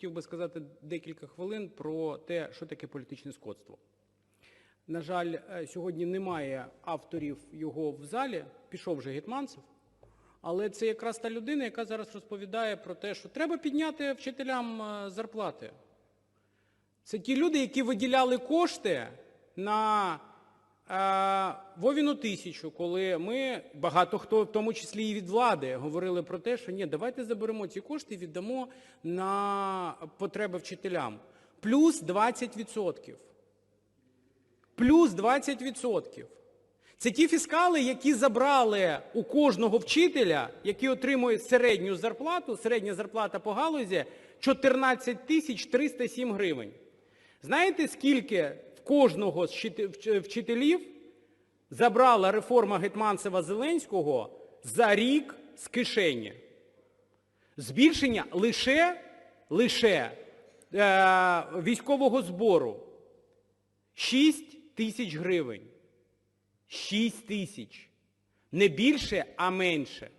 хотів би сказати декілька хвилин про те, що таке політичне скотство. На жаль, е, сьогодні немає авторів його в залі, пішов вже Гетманцев, але це якраз та людина, яка зараз розповідає про те, що треба підняти вчителям е, зарплати. Це ті люди, які виділяли кошти на Вовіну тисячу, коли ми, багато хто, в тому числі і від влади, говорили про те, що ні, давайте заберемо ці кошти і віддамо на потреби вчителям. Плюс 20%. Плюс 20%. Це ті фіскали, які забрали у кожного вчителя, який отримує середню зарплату, середня зарплата по галузі 14 тисяч 307 гривень. Знаєте, скільки кожного з вчителів забрала реформа Гетманцева Зеленського за рік з кишені? Збільшення лише, лише е, військового збору 6 тисяч гривень. 6 тисяч. Не більше, а менше.